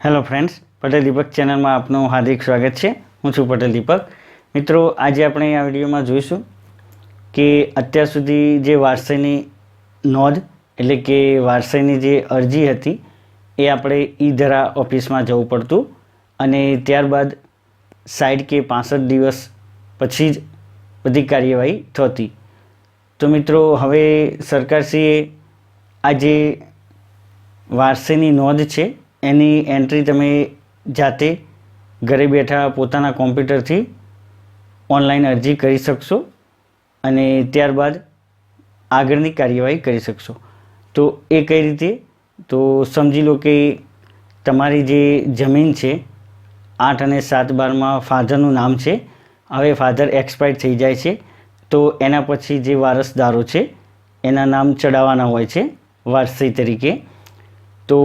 Hello friends Patel દીપક ચેનલમાં આપનું હાર્દિક સ્વાગત છે. હું છું પટેલ દીપક. મિત્રો, આજે આપણે આ વિડીયોમાં જોઈશું કે અત્યાર સુધી જે વારસાઈની નોંધ, એટલે કે વારસાઈની જે અરજી હતી, એ આપણે ઈ ધરા ઓફિસમાં જવું પડતું અને ત્યારબાદ સાઠ કે પાસઠ દિવસ પછી જ બધી કાર્યવાહી થતી. તો મિત્રો, હવે સરકારશ્રીએ આ જે વારસાઈની નોંધ છે એની એન્ટ્રી તમે જાતે ઘરે બેઠા પોતાના કોમ્પ્યુટરથી ઓનલાઈન અરજી કરી શકશો અને ત્યારબાદ આગળની કાર્યવાહી કરી શકશો. તો એ કઈ રીતે? તો સમજી લો કે તમારી જે જમીન છે, આઠ અને સાત બારમાં ફાધરનું નામ છે, હવે ફાધર એક્સપાયર થઈ જાય છે, તો એના પછી જે વારસદારો છે, એના નામ ચડાવવાના હોય છે, વારસી તરીકે. તો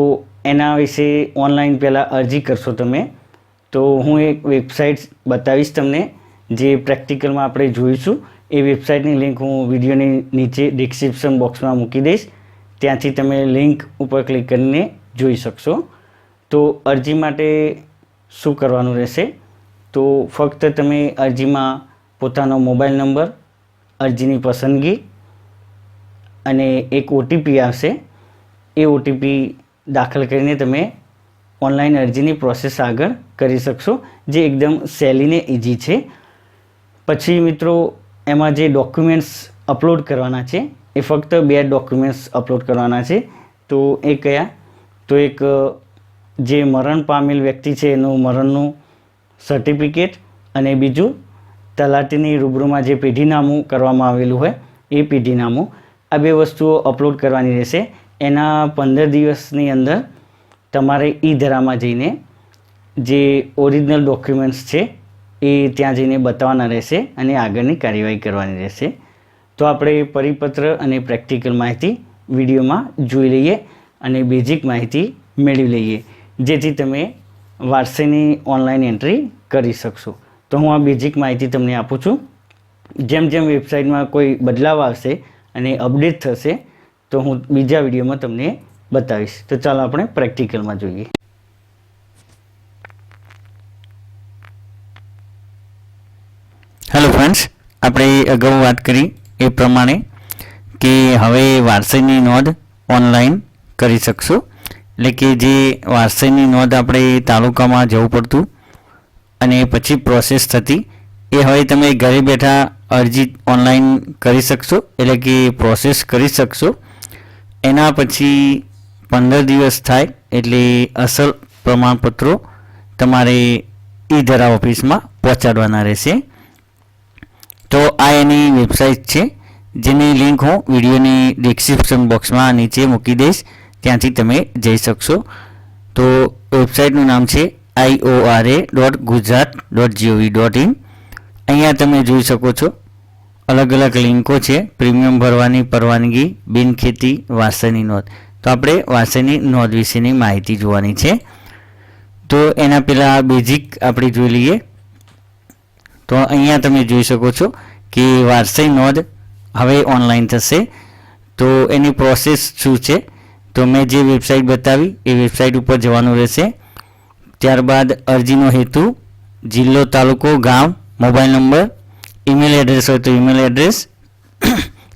એના વિશે ઓનલાઈન પહેલાં અરજી કરશો તમે, તો હું એક વેબસાઇટ બતાવીશ તમને, જે પ્રેક્ટિકલમાં આપણે જોઈશું. એ વેબસાઇટની લિંક હું વિડીયોની નીચે ડિસ્ક્રિપ્શન બોક્સમાં મૂકી દઈશ. ત્યાંથી તમે લિંક ઉપર ક્લિક કરીને જોઈ શકશો. તો અરજી માટે શું કરવાનું રહેશે? તો ફક્ત તમે અરજીમાં પોતાનો મોબાઈલ નંબર, અરજીની પસંદગી અને એક ઓટીપી આવશે. એ ઓટીપી દાખલ કરીને તમે ઓનલાઈન અરજીની પ્રોસેસ આગળ કરી શકશો, જે એકદમ સહેલીને ઇઝી છે. પછી મિત્રો, એમાં જે ડોક્યુમેન્ટ્સ અપલોડ કરવાના છે, એ ફક્ત બે ડોક્યુમેન્ટ્સ અપલોડ કરવાના છે. તો એ કયા? તો એક જે મરણ પામેલ વ્યક્તિ છે, એનું મરણનું સર્ટિફિકેટ અને બીજું, તલાટીની રૂબરૂમાં જે પેઢીનામું કરવામાં આવેલું હોય, એ પેઢીનામું. આ બે વસ્તુઓ અપલોડ કરવાની રહેશે. એના પંદર દિવસની અંદર તમારે ઈ ધરામાં જઈને જે ઓરિજિનલ ડોક્યુમેન્ટ્સ છે, એ ત્યાં જઈને બતાવવાના રહેશે અને આગળની કાર્યવાહી કરવાની રહેશે. તો આપણે પરિપત્ર અને પ્રેક્ટિકલ માહિતી વિડીયોમાં જોઈ લઈએ અને બેઝિક માહિતી મેળવી લઈએ, જેથી તમે વારસીની ઓનલાઈન એન્ટ્રી કરી શકશો. તો હું આ બેઝિક માહિતી તમને આપું છું. જેમ જેમ વેબસાઇટમાં કોઈ બદલાવ આવશે અને અપડેટ થશે તો હું બીજા વિડીયોમાં તમને બતાવીશ. તો ચાલો આપણે પ્રેક્ટિકલમાં જોઈએ. હેલો ફ્રેન્ડ્સ આપણે અગાઉ વાત કરી એ પ્રમાણે કે હવે વારસાઈની નોંધ ઓનલાઈન કરી શકશો. એટલે કે જે વારસાઈની નોંધ આપણે તાલુકામાં જવું પડતું અને પછી પ્રોસેસ થતી, એ હવે તમે ઘરે બેઠા અરજી ઓનલાઈન કરી શકશો. એટલે કે પ્રોસેસ કરી શકશો. એના પછી પંદર દિવસ થાય એટલે અસલ પ્રમાણપત્રો તમારે ઈ ધરા ઓફિસમાં પહોંચાડવાના રહેશે. તો આ એની વેબસાઇટ છે, જેની લિંક હું વિડીયોની ડિસ્ક્રિપ્શન બોક્સમાં નીચે મૂકી દઈશ, ત્યાંથી તમે જઈ શકશો. તો વેબસાઇટનું નામ છે I O R A dot Gujarat dot G O V dot in. અહીંયા તમે જોઈ શકો છો અલગ અલગ લિંકો છે. પ્રીમિયમ ભરવાની પરવાનગી બિનખેતી વાસણની નોંધ. તો આપણે વાસણની નોંધ વિશેની માહિતી જોવાની છે. તો એના પહેલાં બેઝિક આપણે જોઈ લઈએ. તો અહીંયા તમે જોઈ શકો છો કે વારસાઈ નોંધ હવે ઓનલાઈન થશે. તો એની પ્રોસેસ શું છે? તો મેં જે વેબસાઇટ બતાવી, એ વેબસાઇટ ઉપર જવાનું રહેશે. ત્યારબાદ અરજીનો હેતુ, જિલ્લો, તાલુકો, ગામ મોબાઈલ નંબર ઈમેલ એડ્રેસ હોય તો ઈમેલ એડ્રેસ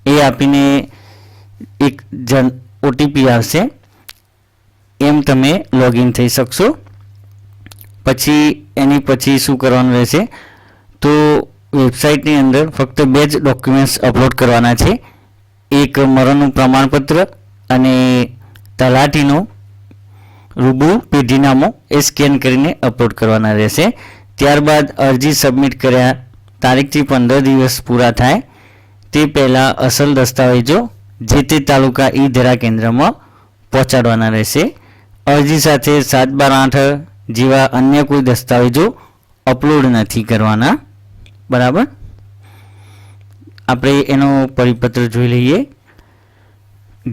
એ આપીને એક જન ઓટીપી આવશે. એમ તમે લોગિન થઈ શકશો. પછી એની પછી શું કરવાનું રહેશે? તો વેબસાઇટની અંદર ફક્ત બે જ ડોક્યુમેન્ટ્સ અપલોડ કરવાના છે. એક મરણનું પ્રમાણપત્ર અને તલાટીનું રૂબરૂ પેઢીનામું એ સ્કેન કરીને અપલોડ કરવાના રહેશે. ત્યારબાદ અરજી સબમિટ કર્યા તારીખથી પંદર દિવસ પૂરા થાય, તે પહેલાં અસલ દસ્તાવેજો જે તે તાલુકા ઈ ધરા કેન્દ્રમાં પહોંચાડવાના રહેશે. અરજી સાથે સાત બાર આઠ જેવા અન્ય કોઈ દસ્તાવેજો અપલોડ નથી કરવાના. બરાબર? આપણે એનો પરિપત્ર જોઈ લઈએ.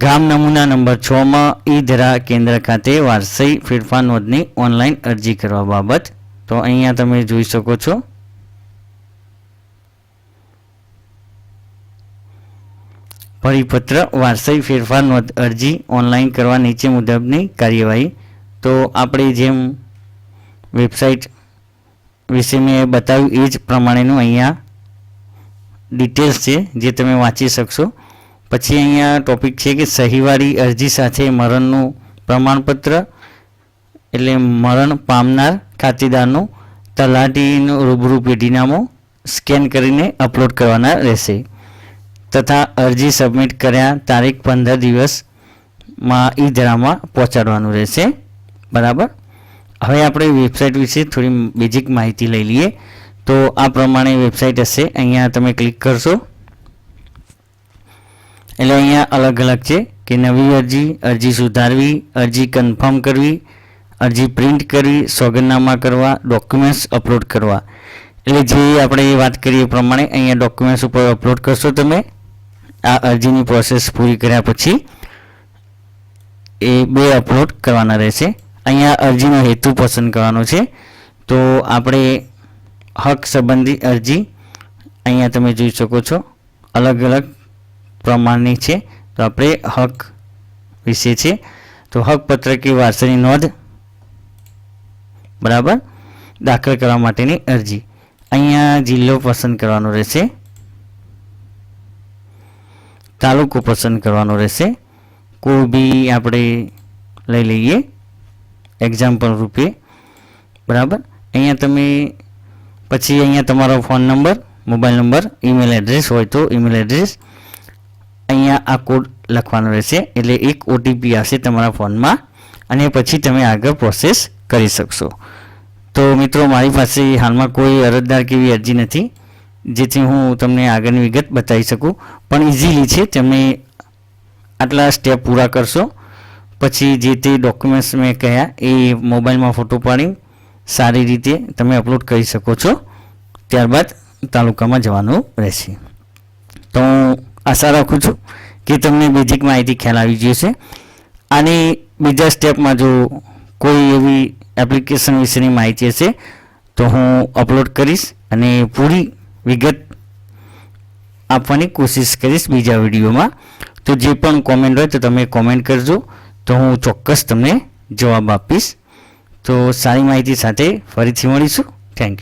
ગામ નમૂના નંબર છમાં ઈ ધરા કેન્દ્ર ખાતે વારસાઈ ફેરફાર નોંધની ઓનલાઈન અરજી કરવા બાબત. તો અહીંયા તમે જોઈ શકો છો. પરિપત્ર, વારસાઈ ફેરફાર નોંધ અરજી ઓનલાઈન કરવા નીચે મુજબની કાર્યવાહી. તો આપણે જેમ વેબસાઇટ વિશે મેં બતાવ્યું એ જ પ્રમાણેનું અહીંયા ડિટેલ્સ છે, જે તમે વાંચી શકશો. પછી અહીંયા ટોપિક છે કે સહીવાળી અરજી સાથે મરણનું પ્રમાણપત્ર એટલે મરણ પામનાર ખાતેદારનું તલાટીનું રૂબરૂ પેઢીનામું સ્કેન કરીને અપલોડ કરવાના રહેશે. તથા અરજી સબમિટ કર્યા તારીખ પંદર દિવસમાં ઈ ધરામાં પહોંચાડવાનું રહેશે. બરાબર? હવે આપણે વેબસાઇટ વિશે થોડી બેઝિક માહિતી લઈ લઈએ. તો આ પ્રમાણે વેબસાઇટ હશે. અહીંયા તમે ક્લિક કરશો. એટલે અહીંયા અલગ અલગ છે કે નવી અરજી અરજી સુધારવી, અરજી કન્ફર્મ કરવી, અરજી પ્રિન્ટ કરવી, સોગંદનામા કરવા ડોક્યુમેન્ટ્સ અપલોડ કરવા. એટલે જે આપણે વાત કરીએ એ પ્રમાણે અહીંયા ડોક્યુમેન્ટ્સ ઉપર અપલોડ કરશો તમે. આ અરજીની પ્રોસેસ પૂરી કર્યા પછી એ બે અપલોડ કરવાના રહેશે. અહીંયા અરજીનો હેતુ પસંદ કરવાનો છે. તો આપણે હક સંબંધી અરજી અહીંયા તમે જોઈ શકો છો. અલગ અલગ પ્રમાણની છે. તો આપણે હક વિશે છે. તો હક પત્રકી વારસાની નોંધ બરાબર? દાખલ કરવા માટેની અરજી. અહીંયા જિલ્લો પસંદ કરવાનો રહેશે. તાલુકો પસંદ કરવાનો રહેશે. કોઈ બી આપણે લઈ લઈએ. એક્ઝામ્પલ રૂપે. બરાબર? અહીંયા તમે પછી અહીંયા તમારો phone number mobile number email address હોય તો ઈમેલ એડ્રેસ અહીંયા આ કોડ લખવાનો રહેશે. એટલે એક ઓટીપી આવશે તમારા ફોનમાં અને પછી તમે આગળ પ્રોસેસ કરી શકશો. તો મિત્રો, મારી પાસે હાલમાં કોઈ અરજદાર કે એવી અરજી નથી. જેથી હું તમને આગળની વિગત બતાવી શકું. પણ ઇઝીલી છે, તમે આટલા સ્ટેપ પૂરા કરશો. પછી જે તે ડોક્યુમેન્ટ્સ મેં કહ્યા એ મોબાઈલમાં ફોટો પાડી, સારી રીતે તમે અપલોડ કરી શકો છો. ત્યારબાદ તાલુકામાં જવાનું રહેશે. તો હું આશા રાખું છું કે તમને બેઝિક માહિતી ખ્યાલ આવી જશે અને બીજા સ્ટેપમાં જો કોઈ એવી એપ્લિકેશન વિશેની માહિતી હશે, તો હું અપલોડ કરીશ અને પૂરી વિગત આપવાની કોશિશ કરીશ બીજા વિડીયોમાં. તો જે પણ કોમેન્ટ હોય તો તમે કોમેન્ટ કરજો. તો હું ચોક્કસ તમને જવાબ આપીશ. તો સારી માહિતી સાથે ફરીથી મળીશું. Thank you